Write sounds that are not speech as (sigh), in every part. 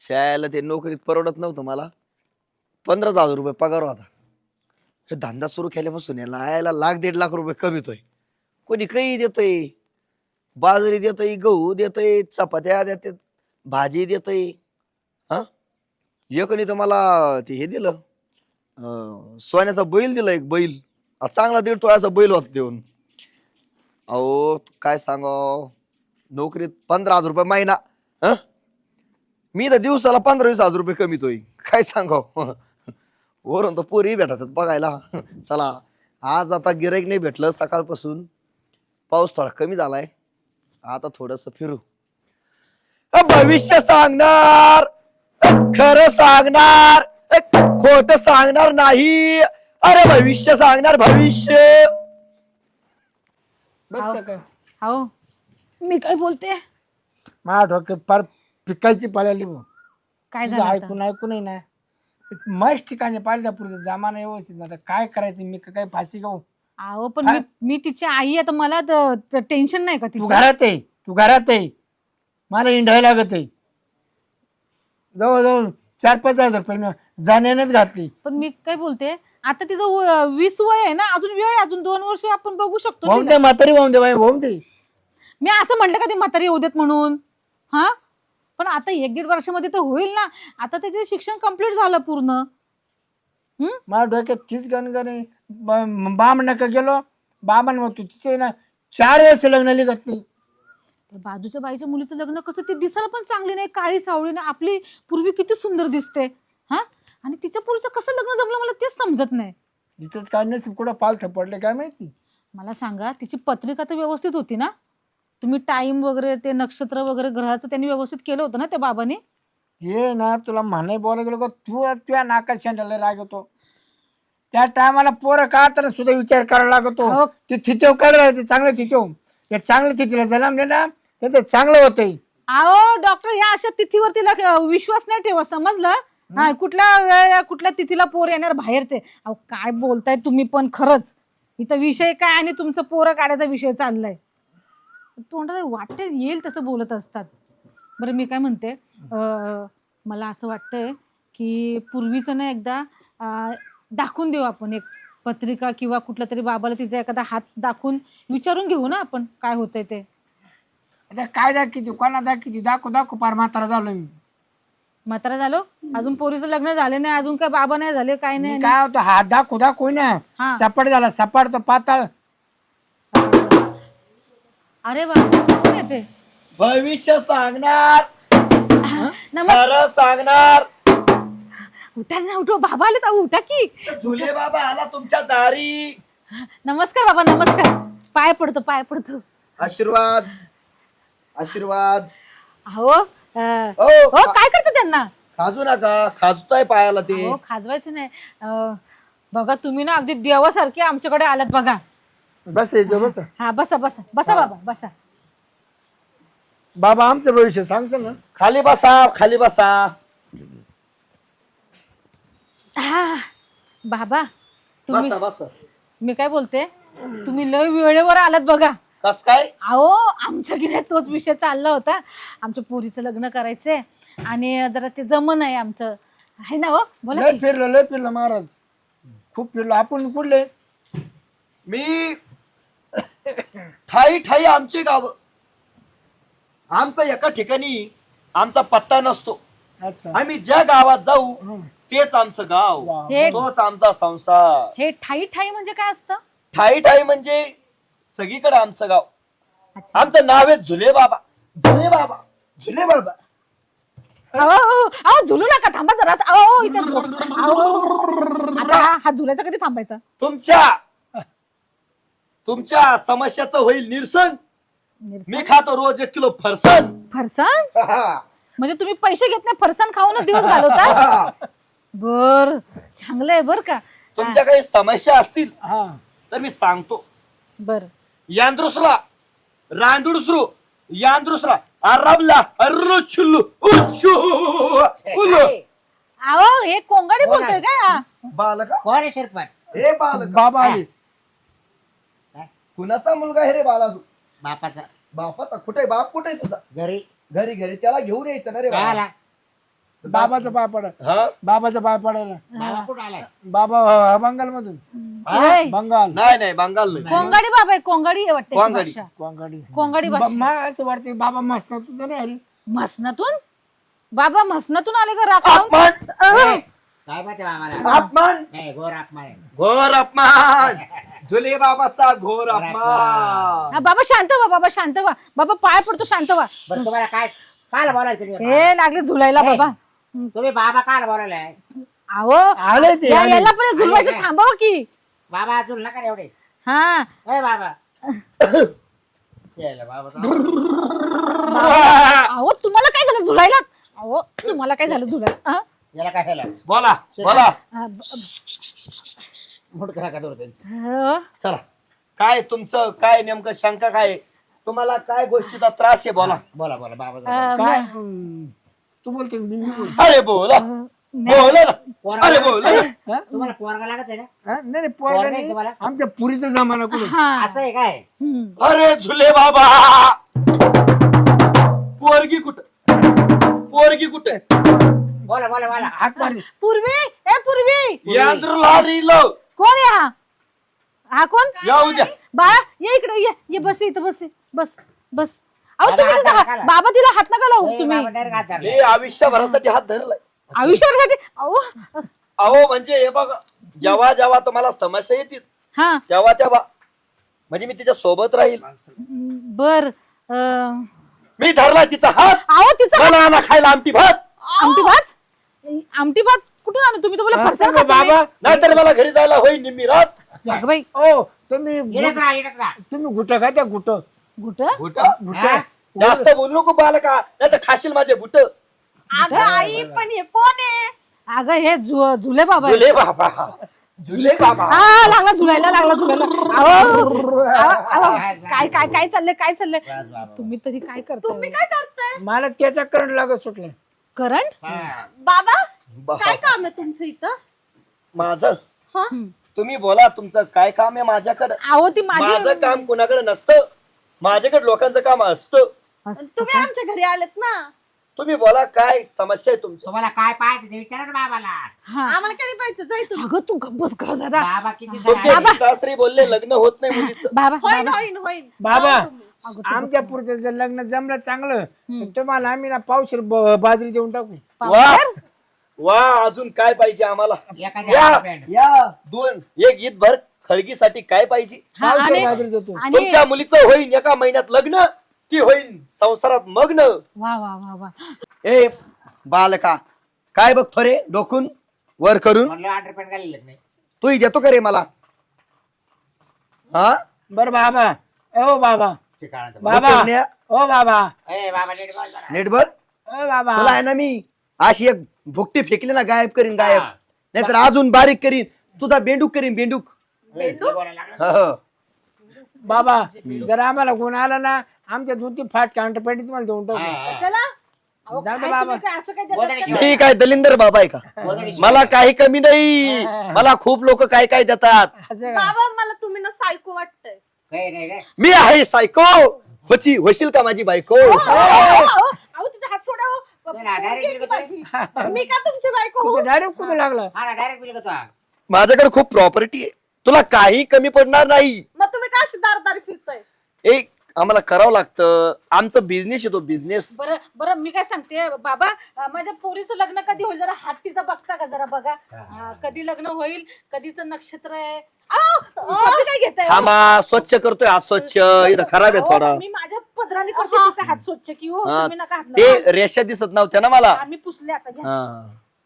शाळेला ते नोकरीत परवडत नव्हतं मला. पंधराच हजार रुपये पगार होता. हे धंदा सुरू केल्यापासून याला आयला लाख दीड लाख रुपये कमीतोय कोणी काही देतय. बाजरी देतय गहू देतय चपात्या देते भाजी देतय. हा? एकनी तर मला ते हे दिलं. अं, सोन्याचा बैल दिला एक बैल. आ, चांगला दीड तोळ्याचा बैल होता देऊन. अहो काय सांगाव? नोकरीत पंधरा हजार रुपये महिना. हं? मी तर दिवसाला पंधरा वीस हजार रुपये कमीतोय काय सांगाव? वरून तर पोरी भेटतात बघायला. चला आज आता गिराईक नाही भेटलं सकाळपासून पाऊस थोडा कमी झालाय. आता थोडस फिरू. भविष्य सांगणार. खरं सांगणार. खोट सांगणार नाही. अरे भविष्य सांगणार भविष्य. बसतं हो मी काय बोलते? माझ्या डोक्यात फार पिकायची पाळली भाऊ. काय तुझं झालं आता? ऐकून ऐकूनही ना मस्त ठिकाणी पाहिजे पुढचं जमाना व्यवस्थित आता काय करायचं? मी का काय फाशी घेऊ अहो पण? मी मी तिची आई आता मला टेन्शन नाही का तू तिचं? घरात आहे तू घरात आहे मला इंढायला लागत आहे. जवळजवळ चार पाच हजार रुपये मी जाण्यानेच घातली. पण मी काय बोलते? आता तिचं व- वीस वय आहे ना? अजून वेळ आहे अजून दोन वर्ष आपण बघू शकतो वाहून तिला. दे म्हातारी वाहून दे बाई वाहून दे मी असं म्हटलं का ती म्हातारी येऊ देत म्हणून? हा? पण आता एक दीड वर्षामध्ये तर होईल ना. आता त्याचे शिक्षण कंप्लीट झालं पूर्ण. हम्म? डोक्यात तीच गणगण. बामणाकडे गेलो. बामण म्हणतो तिचं ना चार वेळेस लग्न घातली त्या बाजूच्या बाईच्या मुलीचं लग्न कसं ती दिसायला पण चांगली नाही काळी सावळी नाही आपली पूर्वी किती सुंदर दिसते. हा? आणि तिच्या पुढचं कसं लग्न जमलं मला तेच समजत नाही. तिथंच काय नसेल कुठं पालथं पडले काय माहिती? मला सांगा तिची पत्रिका तर व्यवस्थित होती ना? तुम्ही टाइम वगैरे ते नक्षत्र वगैरे ग्रहाचं त्यांनी व्यवस्थित केलं होतं ना त्या बाबाने? ये ना तुला म्हणाय बोला गेलो का तू तुझ्या नाकात शेंडाला राग येतो. त्या टायमाला पोरं काढताना सुद्धा विचार करायला लागतो. हो. ते थितेव काढलं ते चांगलं थितेव ते चांगलं तिथीला जन्मले ना तर ते चांगलं होतंय. अहो डॉक्टर या अशा तिथीवर तिला क- विश्वास नाही ठेवा समजलं? हा कुठल्या वेळ कुठल्या तिथीला पोर येणार बाहेर ते? अहो काय बोलताय तुम्ही पण खरंच. इथं विषय काय आणि तुमचं पोरं काढायचा विषय चाललाय. तोंडाला वाटते येईल तसं बोलत असतात. बरं मी काय म्हणते अं, मला असं वाटतंय की पूर्वीचं ना एकदा अं, दाखवून देऊ आपण एक पत्रिका किंवा कुठल्या तरी बाबाला तिचा एखादा हात दाखवून विचारून घेऊ ना आपण काय होतंय ते. आता काय दाखिती कोणा दाखिती दाखव दाखव पार म्हातारा झालो मी. म्हातारा झालो? अजून पोरीचं लग्न झालं नाही अजून काय बाबा नाही झाले काय मी नाही. काय होतो हात दाखव दाखव ना. हा. सपाट झाला सपाट तो पाताळ. अरे वा कोण आहे ते. भविष्य सांगणार. नमस्कार खरं सांगणार. उठा ना उठो बाबा आले तर उठा की. झुले बाबा आला तुमच्या दारी. नमस्कार बाबा नमस्कार. पाय पडतो पाय पडतो. आशीर्वाद आशीर्वाद. अहो अं, ओ हो काय करते त्यांना? खाजू नका खाजताय पायाला ते. हो खाजवायचं नाही. अं, बघा तुम्ही ना अगदी देवासारखे आमच्याकडे आलात बघा. बस यायचं बस. हा बसा बसा. बसा बाबा बसा. बाबा आमचं भविष्य सांगतो ना. खाली बसा खाली बसा. हा बाबा तुम्ही बसा बसा. मी काय बोलते? तुम्ही लय वेळेवर आलात बघा. कस काय? अहो आमच्या गेल्या तोच विषय चालला होता. आमच्या पोरीचं लग्न करायचंय. आणि जरा ते जमन आहे आमचं. आहे ना हो? बोला लय की. फिरलो लय फिरलो महाराज. खूप फिरलो. आपण कुठले? मी ठाई ठाई आमचे गाव. आमचा एका ठिकाणी आमचा पत्ता नसतो. अच्छा. आम्ही ज्या गावात जाऊ हं. तेच आमचं गाव. वा. हे तोच आमचा संसार. हे ठाई ठाई म्हणजे काय असतं? ठाई ठाई म्हणजे सगळीकडे आमचं गाव. अच्छा. आमचं नाव आहे झुले बाबा. झुले बाबा. झुले बाबा. अहो, अहो अहो, झुलू नका थांबा जरा. अहो इथे झु- अहो. आता हा हा झुलायचा कधी थांबायचा? तुमच्या तुमच्या समस्याचं होईल निरसन. निरसन? मी खातो रोज एक किलो फरसन. फरसाण (laughs) म्हणजे तुम्ही पैसे घेत नाही फरसाण खाऊनच दिवस घालवता? (laughs) बर चांगलं आहे बर का. तुमच्या काही समस्या असतील हा. तर मी सांगतो. बर. यांद्रुसला रांदुडसरू यांद्रुसला अरबला अर्रुशुल्लू उच्चू. अहो हे कोंगाडी बोलतोय काय? हा? बालका? कोण आहे हे बालका. बाबा आले. कुणाचा मुलगा आहे रे बाला तू बापाचा. बापाचा? कुठे? बाप कुठे तुझा? घरी. घरी घरी. त्याला घेऊन यायचं ना रे बाळा. आला बाबाचा पाय पड हा? बाबाचा पाय पडायला. बाबा कुठं आलाय? बाबा बंगाल मधून बंगाल. नाही नाही बंगाल नाही. कोंगाडी बाबा आहे कोंगाडी आहे वाटते कोंगाडी. भाषा कोंगाडी. कोंगाडी भाषा. असं वाटतं बाबा मस्त तुझं नाही आली. म्हसनातून बाबा म्हसनातून आले का राखून? अपमान! काय माहिती बाबाला. अपमान! नाही गोर अपमान आहे. घोर अपमान! जुले बाबाचा घोर अपमान. हा, बाबा शांत व्हा बाबा शांत व्हा. बाबा पाय पडतो शांत व्हा. बरं तुम्हाला काय काल बोलायला तुम्ही हे लागले झुलायला बाबा. तुम्ही बाबा काल बोलावलाय अहो आले ते या-. याला पण झुलवायचं. थांबावं की. बाबा अजून नका रे एवढे. हा. ए बाबा. यायला बाबा अहो तुम्हाला काय झालं झुलायला? अहो तुम्हाला काय झालं झुलायला? हा? याला काय झालं बोला बोला. हा, ब- का दूर ह? चला. काय तुमचं काय नेमकं शंका काय आहे? तुम्हाला काय गोष्टीचा त्रास आहे? बोला. बोला बोला बाबा अ, काय? हम्म. तू बोलते मी मी बोल अरे बोला. बोला ना. अरे बोला. ना. हा? तुम्हाला पोरगा लागत आहे ना? हा? नाही नाही पोरगा पोरगा नाही नाही. तुम्हाला? आमच्या पुरीचा जमाना कुठे हा. असं आहे काय? हम्म. अरे झुले बाबा. पोरगी कुठं? पोरगी कुठे? बोला बोला बोला. हात मार दे. पूर्वी ए पूर्वी. यांद्र लारील. कोण आहे हा? हा कोण? येऊ द्या बाळा ये इकडे ये ये बस इथं बस बस बस. अहो बाबा, तुम्ही तिथं हा-. बाबा तिला हात नका लावू तुम्ही. मी आयुष्यभरासाठी हात धरलाय. आयुष्यासाठी अहो. अहो म्हणजे हे बघा जेव्हा जेव्हा तुम्हाला समस्या येतील हा. तेव्हा तेव्हा. म्हणजे मी तिच्या सोबत राहील. बर अं, मी धरला तिचा हात. अहो तिचा मला आणा खायला आमटी भात. आमटी भात? आमटी भात? कुठून आणू? तुम्ही तुम्हाला हा, फरसाण सांगा खाता बाबा. नाहीतर मला घरी जायला होईल निम्मी रात अगं बाई. ओ तुम्ही येडत राहा, येडत राहा. तुम्ही गुट खात्या गुट. गुट? बुटा हा? जास्त बोलू नको बालका. नाही तर खाशील माझे बुट अगं आई पण हे कोण आहे? अगं हे झु- झुले बाबा. जुले बाबा. जुले बाबा. हा लागला झुलायला लागला झुलायला अहो, अहो, अहो, काय काय काय चाललंय काय चाललंय. तुम्ही तरी काय तुम्ही करता काय करताय? मला त्याचा करंट लागत सुटला करंट? हा. बाबा काय काम आहे तुमचं इथं? माझं? हा? तुम्ही बोला तुमचं काय काम आहे माझ्याकडे? अहो ती माझी माझं काम कुणाकडे नसतं. माझ्याकडे लोकांचं काम असतं. असं तुम्ही आमच्या घरी आलेत ना? तुम्ही बोला काय समस्या आहे तुमची? तुम्हाला काय पाहिजे ते विचारा ना बाबाला. हा. आम्हाला काय पाहिजे जाय तुम्ही अगं तू गप्प बस ग जरा. बाबा किती तुमचे आहे? पिताश्री बोलले लग्न होत नाही मुलीचं. (laughs) बाबा होईन बाबा. होईन होईन. बाबा तुम्ही. आमच्या पुरचं जर लग्न जमलं चांगलं तर तुम्हाला आम्ही ना पावशेर ब- बाजरी देऊन टाकू. वा! वा अजून काय पाहिजे आम्हाला? या. या. दोन एक ईद भर खळगीसाठी काय पाहिजे? हा, आणि आणि तुमच्या मुलीचं होईल एका महिन्यात लग्न की होईल संसारात मग्न. वा वा वा वा. ए बालका काय बघतो रे डोकून? वर करून. म्हणलं अंडरपॅन्ट घालेलं नाही तू देतो का रे मला? हा? बर बाबा. ओ बाबा. बाबा? ओ बाबा. ए बाबा नीट बोल जरा. नीट बोल. ओ बाबा. तुला आहे ना मी? अशी एक भुकटी फेकली ना गायब करीन गायब हा. नाहीतर अजून बारीक करीन तुझा बेंडूक करीन बेंडूक. हो, हो. बाबा जर आम्हाला गुण आला ना आमच्या दोन तीन फाट काउंटर पेटी तुम्हाला देऊन टाकू हा, कशाला अहो, जाऊ दे काय बाबा. तुम्ही काय असं काय गोधडी देतात का? शिवाय. मी काय दलिंदर बाबा आहे का. मला काही कमी नाही मला खूप लोक काय काय देतात असं का? बाबा मला तुम्ही ना सायको वाटतंय काही नाही काय मी आहे सायको होची होशील का माझी बायको अहो, अहो, अहो, अहो, तिचा हात सोडा हो. मी का तुमची बायको? डायरेक्ट कुठं लागला? हा डायरेक्ट बिल का माझ्याकडे खूप प्रॉपर्टी आहे. तुला काही कमी पडणार नाही. मग तुम्ही काय अशी दारदारी आम्हाला करावं लागतं. आमचं बिझनेस येतो बिझनेस बरं बरं मी काय सांगते बाबा अं, माझ्या पोरीचं लग्न कधी होईल? जरा हात तिचा बघता का जरा बघा? अं, कधी लग्न होईल? कधीच नक्षत्र आहे? अहो, तुम्ही काय घेताय? हो? थांबा स्वच्छ करतोय आज स्वच्छ. इथं खराब आहे अहो, थोडा. मी माझ्या पदराने करते तिचा हात स्वच्छ की हो हा, तुम्ही नका हात लावू. ते रेषा दिसत नव्हत्या ना मला. आम्ही पुसले आता घ्या. हा.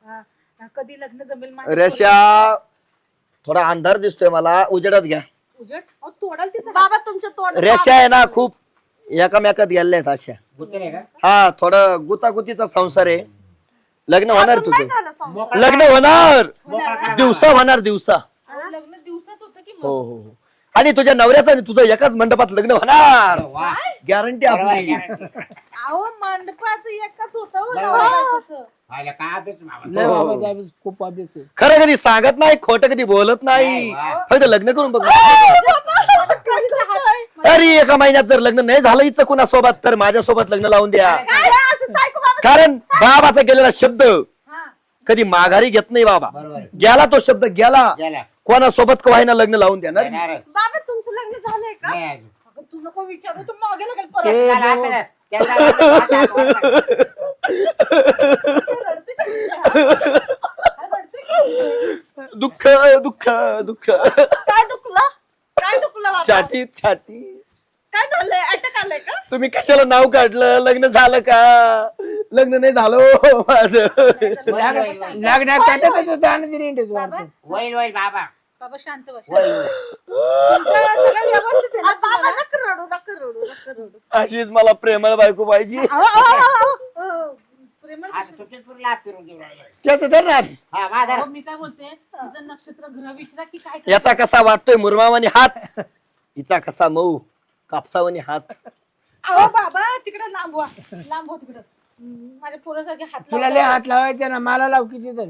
हा, हा, कधी लग्न जमेल माझ्या रेषा थोडा अंधार दिसतोय मला. उजेडात घ्या. पोरीचं? उजट अहो, तोडाल तिचा हात. बाबा तुमच्या तोंड रेषा आहे ना खूप एकामेकात गेल्या आहेत अशा का हा थोडं गुतागुतीचा संसार आहे लग्न होणार तुझं झालं संसार. मोकळं लग्न होणार मोकळं करा दिवसा होणार दिवसा अहो, लग्न दिवसाच होतं की हो मग हो हो. आणि तुझ्या नवऱ्याचं आणि तुझं एकाच मंडपात लग्न होणार वा. गॅरंटी आपली. अहो मंडपात एकच होतं हो, नवरा. बायकोचं. आयला काय अभ्यास बाबा. लय हो. खूप आहे खरं कधी सांगत नाही खोटं कधी बोलत नाही वा. फक्त लग्न करून बघ (laughs) अरे एका महिन्यात जर लग्न नाही झालं हिचं कुणासोबत तर माझ्यासोबत लग्न लावून द्या काय असं सायको बाबा कारण बाबाचा गेलेला शब्द हा कधी माघारी घेत नाही बाबा बरोबर गेला तो शब्द गेला गेला कोणासोबत का व्हायना लग्न लावून देणार. येणार. बाबा तुमचं लग्न झालंय का नाही अजून. अगं तू नको विचारू तू मागे लागेल ते त्याला त्याला हात- हात-? दुःख दुःख दुःख. काय दुखलं? काय दुखलं बाबा? छाती छाती. काय झालंय? अटक आलंय का? तुम्ही कशाला नाव काढलं? लग्न झालं का? लग्न नाही झालं हो माझं. लग्न लग्न करता तर तो दान दिली इंडियात बाबा. वाटतं. होईल होईल बाबा. बाबा शांत बस. होईल होईल. तुमचं सगळं व्यवस्थित आहे ना आ, बाबा तुम्हाला? नका रडू नका रडू नका रडू. अशीच मला प्रेमळ बायको पाहिजे. अहो, अहो, अहो, अहो, अहो, प्रेमळ असं कशी- तुमच्याच पुरीला हात फिरून घेऊन राहिला. त्याचं हा माझा अहो, मी काय बोलते? तुझं नक्षत्र ग्रह विचारा की काय याचा कसा वाटतोय मुरमावानी हात? हिचा कसा मऊ? कापसावानी हात. अहो बाबा तिकडे लांब व्हा. लांब व्हा तिकडं. माझ्या पोरासारखे हात तुला लय लावतात. हात लावायचा ना मला लाव किती तर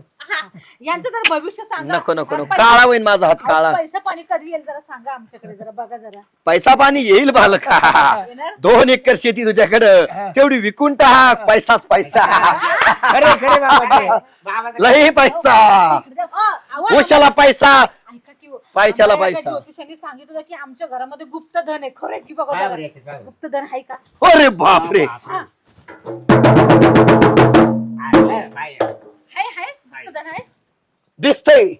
यांचं जर भविष्य सांगा. नको नको नको. पैसा- काळा होईन माझा हात काळा. पैसा पाणी कधी येईल जरा सांगा आमच्याकडे जरा बघा जरा. पैसा पाणी येईल बालका. येणार? दोन एकर शेती तुझ्याकडं. तेवढी विकून टाक पैसाच पैसा. खरे खरे बाबा ते. बाबाचा लई पैसा. इकडे जा. उशाला पैसा. पैशाला आम्हाला एका पैसा. ज्योतिषांनी सांगितलं होतं की आमच्या घरामध्ये गुप्तधन आहे. खरं आहे की बघा बरोबर. गुप्तधन आहे का? अरे बापरे. आहे. दिसतंय.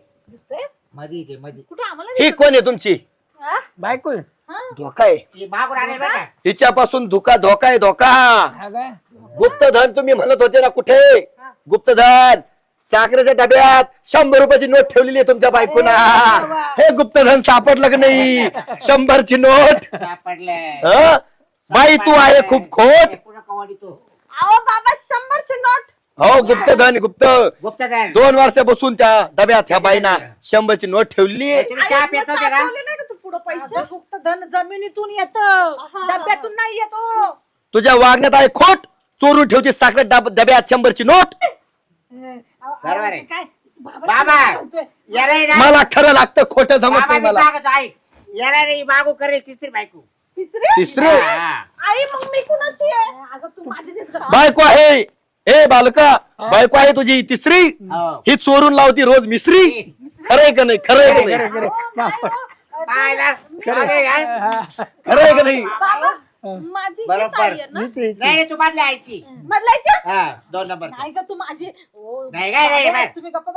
कुठं आम्हाला ही दिसत- कोण आहे तुमची? हा? बायको हा? धोका आहे. ती मागून आले बरं का हिच्यापासून धोका धोका आहे धोका. हा काय गुप्तधन तुम्ही म्हणत होते ना कुठे? गुप्तधन साखरेच्या डब्यात शंभर रुपयाची नोट ठेवलेली आहे तुमच्या बायकोना. अरे वा. हे गुप्तधन सापडलं का नाही? शंभरची नोट. सापडलं हं? बाई तू आहे खूप खोट. पुन्हा कवाडी तो. अहो बाबा शंभरची नोट. हो गुप्तधन गुप्त. गुप्तधन. दोन वर्षापासून त्या डब्यात ह्या बाईना शंभरची नोट ठेवली. आहे तुम्ही चहा आई, पित मग होते का? साठवले नाही का तू पुढं पैसे? अगं, गुप्तधन जमिनीतून येत. डब्यातून नाही येतो तुझ्या वागण्यात आहे खोट. चोरून ठेवते साखरेत डब- डब्यात शंभरची नोट. बरोबर आहे. काय? बाबा ना मला खरं लागतं खोटं जमत बाबा नाही मी मला. सांगतो ऐक याला नाही मागू करेल तिसरी बायको. तिसरी? तिसरी? हा. आई मग मी कुणाची आहे? अगं तू माझीच आहेस का? बायको आहे. ए बालका बायको आहे तुझी. तिसरी? हो. ही चोरून लावती रोज मिसरी? खरंय का नाही? खरंय का नाही. अरे? खरंय का नाही? बाबा माझी हीच बरोबर. आई आहे ना? नाही. रे, तू बदल्या आईची. बदलायच्या हा दोन नंबर नाही का तू माझी ओ, नाही काय, नाही, बाबा, नाही. तुम्ही गप्प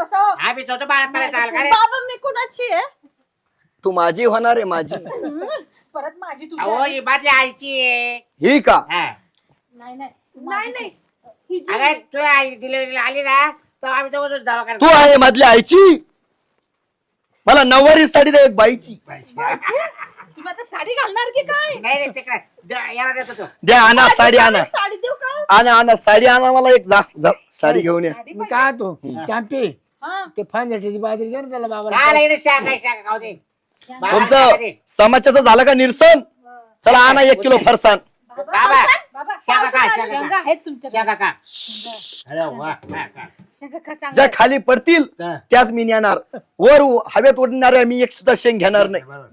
तो बाळात का रे? बाबा मी कुणाची आहे? तू माझी होणार आहे माझी. परत माझी तुझी अहो. ही बादल्या आईची आहे. ही का? हा. नाही नाही. नाही नाही. ही जी अगं तू आई डिलिव्हरीला आली ना तर आम्ही दोघं दवाखान्यात तू आहे मधल्या आईची? मला नऊवारी साडी दे एक बाईची. तुम्ही आता साडी घालणार की काय? नाही रे तिकडे. द- याला देतो तो द्या आणा साडी आणा. साडी देऊ का? आणा आणा साडी आणा मला एक. जा जा साडी घेऊन या. साडी मी पाहिजे. काय तो? चांपी हा. ते फांद्याची बाजरी दे ना त्याला बाबा इकडे शाखा आहे, शाखा खाऊ दे. बाबा, तुमचं दे. समाजाचं झालं का निरसन? चला आणा एक किलो फरसाण बाबा शेंगा. आहेत तुमच्या अरे वा. शेंगा खा ज्या. खाली पडतील. त्याच मी नेणार. वर हवेत उडणाऱ्या मी एक सुद्धा शेंग घेणार नाही. बरोबर.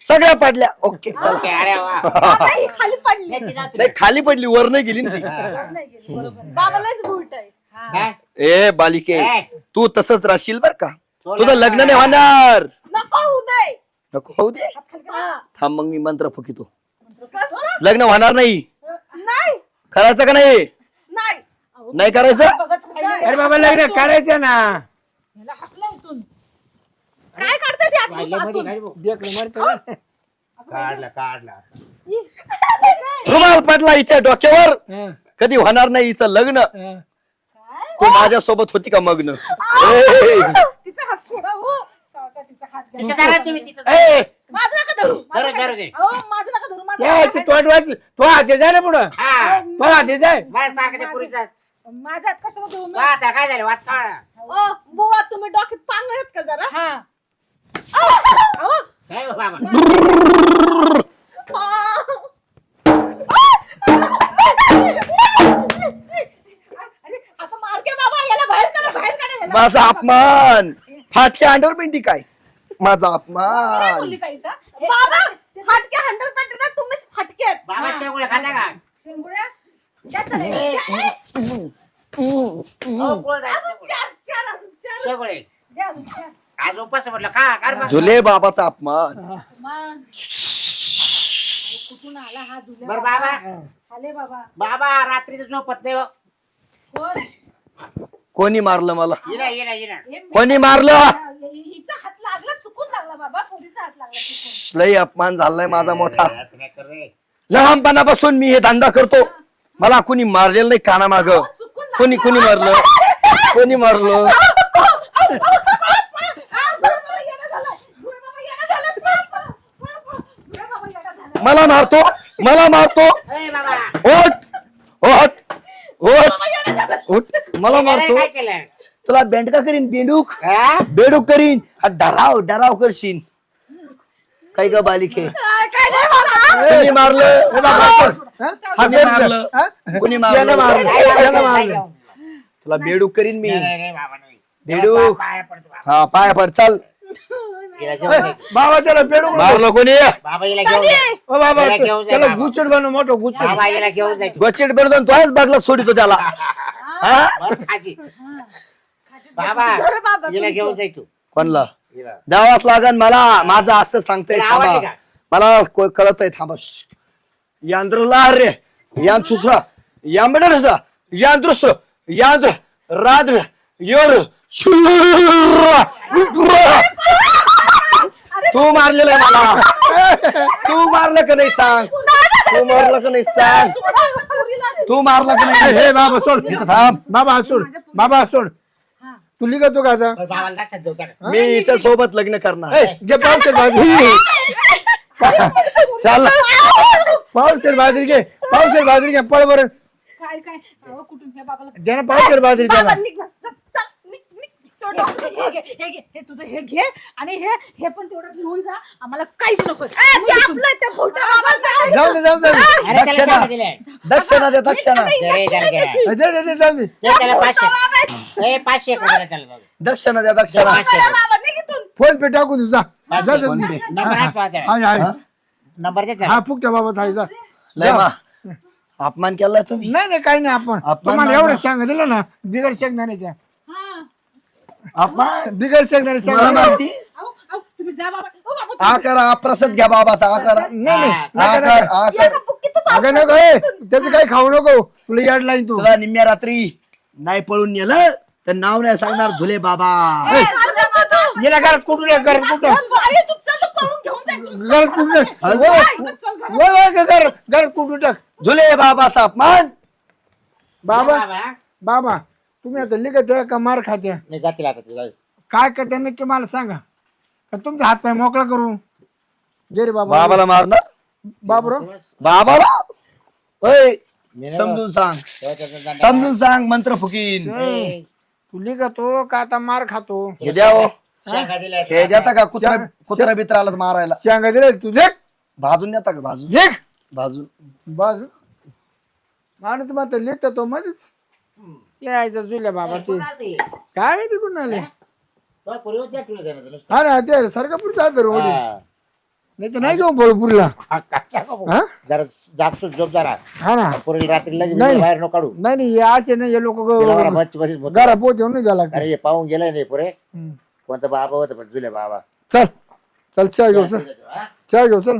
सगळ्या पडल्या. ओके चला. ओके, अरे वा. (laughs) बाबा ही खाली पडली. नाही, ती नव्हती. नाही खाली पडली वर नाही गेली ना ती. नाही गेली, बरोबर. बाबालाच भूट आहे हा. काय? ए बालिके ए, तू तसंच राहशील बर का? तो तुझं लग्न नाही होणार. नको होऊ दे. नको होऊ. थांब मग मी मंत्र फुकितो? लग्न होणार नाही. नाही. करायचं का नाही? नाही. करायचं? बघत राहिले. अरे बाबा लग्न करायचं ना. ह्याला हाकला इथून. काय काढताय ते आतून- वाढल्यामध्ये आतून? काय बघ. देखलं मरतो काढला काढला. ई, हे काय? रुमाल पडला हिच्या डोक्यावर. हा, कधी होणार नाही हिचं लग्न. हा. काय? तू माझ्या सोबत होती का मग्न? ए, तिचा हात सोडा हो सावका तिचा हात घ्या. तिथं धरा तुम्ही तिथं धरा. ए, माझं नका धरू माझं धरू, नका- धरू दे. अहो, माझं नका धरू माझं त्याची नका- तोंड वाच तो हाती जाय ना पुढं. हा. तो हाती जाय मला सारखं ते पुरीचं माझं हात कशाला धरू? मी? वा, आता काय झालं? वाच काढा. ओ बुवा तुम्ही डोक्यात पांग आहेत का जरा? हा. अहो, काय हो बाबा? अरे, आता मार के बाबा याला बाहेर काढा बाहेर काढा याला. माझा अपमान. फाटक्या अंडर पेंटी काय? माझा काय अपमान. बोलली काहीचा? बाबा फाटके हंड्रेड पेटी ना तुम्हीच फाटके आहेत. बाबा शेवगुळे का? शेंगुळ्या? पुढं जायचं. चार चार अजून चार. शेगोळे. द्या अजून चार. आज उपास म्हटलं का बा? झुले बाबाचा अपमान. मग कुठून आला हा जुल्या बरं बाबा. आले बाबा. बाबा रात्रीचं झोपत नाही हो. कोण? कोणी मारलं मला? ये ना ये ना ये ना हे मी- कोणी मारलं? हिचा हात लागला चुकून लागला बाबा पोरीचा हात लागला चुकून लय अपमान झालाय माझा मोठा. असं नाही कर रे. लहानपणापासून मी हे धंदा करतो. मला कुणी मारलेलं नाही काना माग चुकून लागला. कोणी कोणी मारलं? कोणी मारलं. (laughs) मला मारतो मला मारतो. ए बाबा. ओट ओट ओट. उठ मला मारतो काय केलं तुला बेंडका करीन बेंडूक हा? बेडूक करीन हा डराव डराव करशील काय ग बालिके काय नाही बाबा. कोणी मारलं हे हा? कोणी मारलं हा? यानं मारलं मारलं. काय यानं काय मारलं. काय तुला बेडूक करीन मी नाही, नाही, नाही, बाबा नाही. बेडूक. पाया पडतो बाबा. हा पाय पड चाल घेऊन. (laughs) बाबा त्याला पेडू मारलं कोणी? बाबा हिला घेऊन जाय. ओ बाबा त्याला घेऊन जा त्याला बाबा. गुचड बनव मोठं गुचड बाबा हिला घेऊन जाय आहेच बागला सोडितो त्याला. हा? बस खाजी. बाबा बरं बाबा, हिला. घेऊन जाय तू कोणला? हिला. जावाच लागन मला. माझं असं सांगतंय तुला थांबा. का? मला कळत आहे थांबा. श्श्श. यांद्रला रे. यांत्रुसरा यांबडरसा यांत्रुस यांद्र राद्र योर. शुर्रा. तू मारलेलं आहे मला. तू मारलं का नाही सांग? तू मारलं का नाही सांग? तू मारलं का नाही? हे बाबा सोड. इथं थांब. बाबा सोड. बाबा सोड. तू बाबाला लक्षात देऊ त्याला. मी हिच्या सोबत लग्न करणार. ए, घे बाजरी (laughs) चल. पावसेर बाजरी घे. पावसेर बाजरी घे. पळ बरं. काय काय? अहो, कुठून? ह्या बाबाला दे ना पावसेर बाजरी त्याला. बाबा, निघ ना. हे घे हे घे हे तुझं हे घे आणि हे हे पण तेवढं घेऊन जा आम्हाला काहीच नको ए, ते आपलं ते मोठं बाबाचं. जाऊ दे जाऊ दे अरे त्याला दक्षिणा. दिलंय. दक्षिणा दे दक्षिणा दे रे, त्याला घे. दे दे दे जाऊ दे दे त्याला पाचशे ए, पाचशे एक रुपयाला त्याला जाऊ. दक्षिणा द्या दक्षिणा. फोन पे टाकून दे जा जा जा. फोन पे. नंबर आहे का त्याला? हाय हाय नंबर दे त्याला. हा फुकटा बाबा थाय जा लय मा अपमान केलाय तुम्ही नाही नाही काही नाही आपण आपण तुम्हाला नाही एवढं ना. सांग दिलं ना बिगड शेंगदाण्याच्या अपमान बिगड शेंगदाणे मला सांग माहिती. अहो, अहो, तुम्ही जा बाबा. अहो, बाबा प्रसाद घ्या बाबाचा आ करा नाही नाही. हा, नका, आ नका. कर आ कर एका बुक्कीतच अगं नको ए, त्याचं काही खाऊ नको. तुला याड लाईन तू. तुला निम्म्या रात्री नाही पळून नेलं तर नाव नाही सांगणार झुले बाबा. गेला घरात कुठून ये, घरात कुठून? अरे तू चल तू पळून घेऊन तू. घरात कुठून हॅलो? चल घरात. घर घरात कुठून टाक? झुले बाबाचा अपमान. बाबा बाबा. बाबा. तुम्ही आता लिखत आहे का मार खात्या? नाही, जातील आता. काय करते नक्की मला सांगा. का तुमचा हात पाय मोकळा करू? जे रे बाबा. बाबाला मारणार बाबरो बाबाला? ओय मी नाही समजून सांग. तेव्हा त्याचा दंड- समजून सांग मंत्र फुकीन. ए, तू लिखतो का आता मार खातो? हे द्या हो. शेंगा दिल्या हे देता का? कुत्रा कुत्रा बित्रा आला तर मारायला. सांगा दिले तू? लेख भाजून देता का? भाजून. लेख भाजून. बस माणूस मग लिखतो तो मध्येच. यायचं जुल्या बाबा ते. काय माहिती कुठून आले? तो. हा ना जात रोड. नाही तर नाही घेऊन बळपूरला हा, झोप जरा. ना. रात्री लगेच नाही. बाहेर नको काढू. नाही नाही हे असे नाही हे लोक तिला. घरा पोत येऊन नाही झाला का अरे हे पाहून गेलं नाही पुरे. हम्म. कोणता बाबा होता पण जुले बाबा. चल चल चहा घेऊ चल? चहा घेऊ चल.